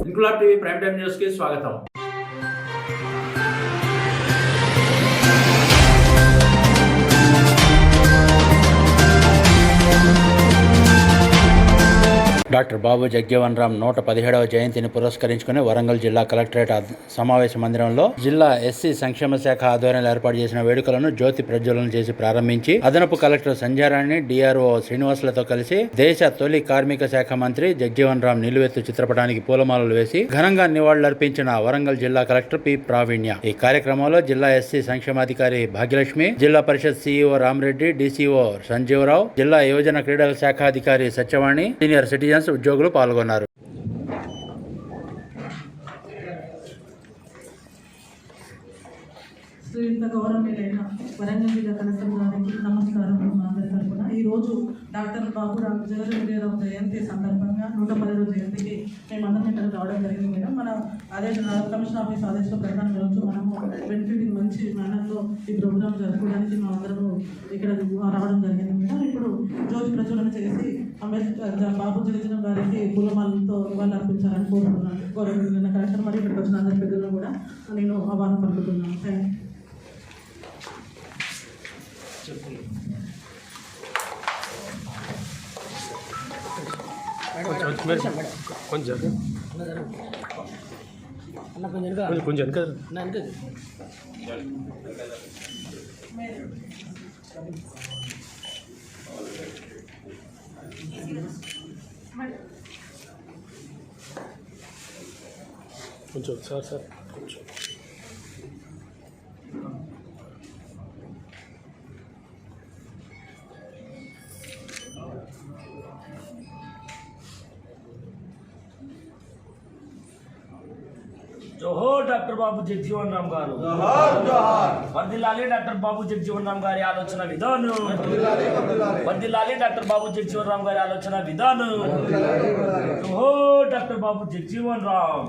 Inquilab TV prime time news కి స్వాగతం doctor Babu Jagjivan Ram నూట పదిహేడవ జయంతిని పురస్కరించుకుని వరంగల్ జిల్లా కలెక్టరేట్ సమావేశ మందిరంలో జిల్లా ఎస్సీ సంక్షేమ శాఖ ఆధ్వర్యంలో ఏర్పాటు చేసిన వేడుకలను జ్యోతి ప్రజ్వలన చేసి ప్రారంభించి అదనపు కలెక్టర్ సంజారాణి డిఆర్ఓ శ్రీనివాసులతో కలిసి దేశ తొలి కార్మిక శాఖ మంత్రి జగ్జీవన్ రామ్ నిలువెత్తు చిత్రపటానికి పూలమాలలు వేసి ఘనంగా నివాళులర్పించిన వరంగల్ జిల్లా కలెక్టర్ పి. ప్రావీణ్య. ఈ కార్యక్రమంలో జిల్లా ఎస్సీ సంక్షేమాధికారి భాగ్యలక్ష్మి జిల్లా పరిషత్ సీఈఓ రామరెడ్డి డిసిఓ సంజీవరావు జిల్లా యువజన క్రీడల శాఖ అధికారి సత్యవాణి సీనియర్ సిటిజన్స్ ఉద్యోగులు పాల్గొన్నారు. ఇంత గౌరవనీయులైన వరంగల్ జిల్లా కలెక్టర్ గారికి నమస్కారం మా అందరి తరఫున ఈరోజు డాక్టర్ బాబురావు జగన్మోహన్ జయంతి సందర్భంగా నూట రోజు జయంతికి మేమందరం ఇక్కడ రావడం జరిగింది మేడం. మన అదే కమిషన్ ఆఫీస్ ఆదేశం ప్రకారం ఈరోజు మనము బెనిఫిట్ మంచి మేనర్లో ఈ ప్రోగ్రామ్ జరుపుకోవడానికి మా అందరము ఇక్కడ రావడం జరిగింది మేడం జ్యోతి ప్రచురణ చేసి అంబేద్కర్ బాబు జగజనం గారికి పూలమాలతో వాళ్ళు అర్పించాలని కోరుతున్నాను గౌరవనీయులైన కలెక్టర్ మరియు ఇక్కడికి వచ్చిన అందరి పెద్దలను కూడా నేను ఆహ్వానం పలుకుతున్నాను థ్యాంక్ యూ కొంచెం కొంచెం కొంచెం వెనక కొంచెం సార్ సార్ జోహోర్ డాక్టర్ బాబు జగజీవన్ రామ్ గారు. వర్దిల్లాలి డాక్టర్ బాబు జగజీవన్ రామ్ గారి ఆలోచన విధానం. వర్దిల్లాలి డాక్టర్ బాబు జగజీవన్ రామ్ గారి ఆలోచన విధానం. జోహోర్ డాక్టర్ బాబు జగజీవన్ రామ్.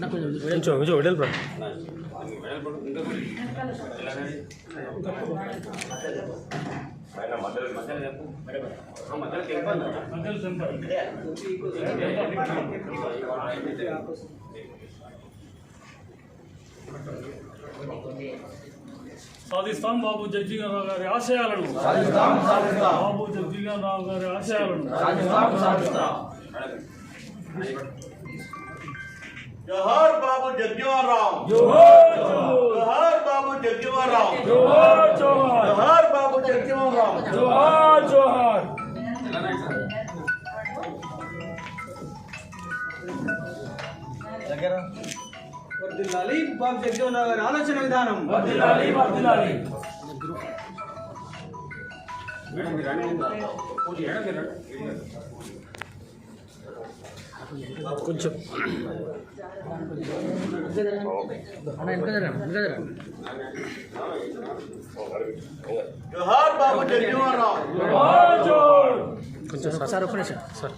కొంచెం కొంచెం వెడల్పు రా. సాధిస్తాం బాబు జగ్జీవన్ రావు గారి ఆశయాలను. బాబు జగ్జీవన్ రావు గారి ఆశయాలను. జోహార్ బాబు జగ్జీవన్ రామ్ జోహోర్ జోహోర్ జోహార్ బాబు జగ్జీవన్ రామ్ జోహోర్ జోహోర్ జోహార్ బాబు జగ్జీవన్ రామ్ జోహార్ జోహార్ వర్ధిల్లాలి బాబు జగజీవన్ రావు గారి ఆలోచన విధానం. వర్దిల్లాలి వర్దిల్లాలి. జోహోర్ జోహోర్ కొంచెం సార్ సార్ ఒక్క నిమిషం సార్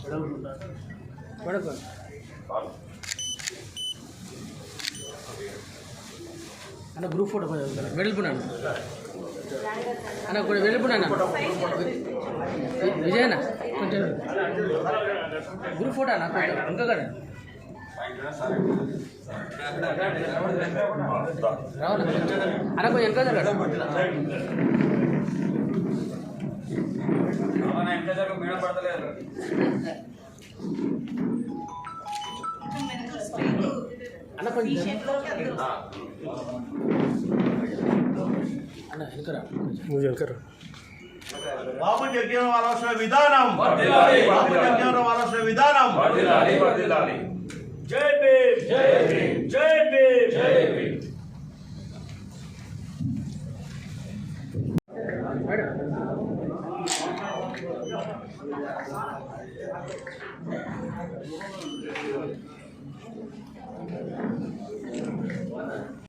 అన్న గ్రూప్ ఫోటో వెళ్ళిపోయినాను అన్న కూడా వెళ్ళిపోయినా విజయన? కొంచెం గ్రూప్ ఫోటో అన్న కొంచెం ఇంకా కదా. రావాలి అన్న కొంచెం వెనక జరగడు అన్న కొంచెం అన్న కొంచెం వెనక రా. బాబు జగ్జీవన్ ఆలోచన విధానం బాబు జగ్జీవన్ రామ్ ఆలోచన విధానం జై భీమ్ జై భీమ్ జై భీమ్ జై భీమ్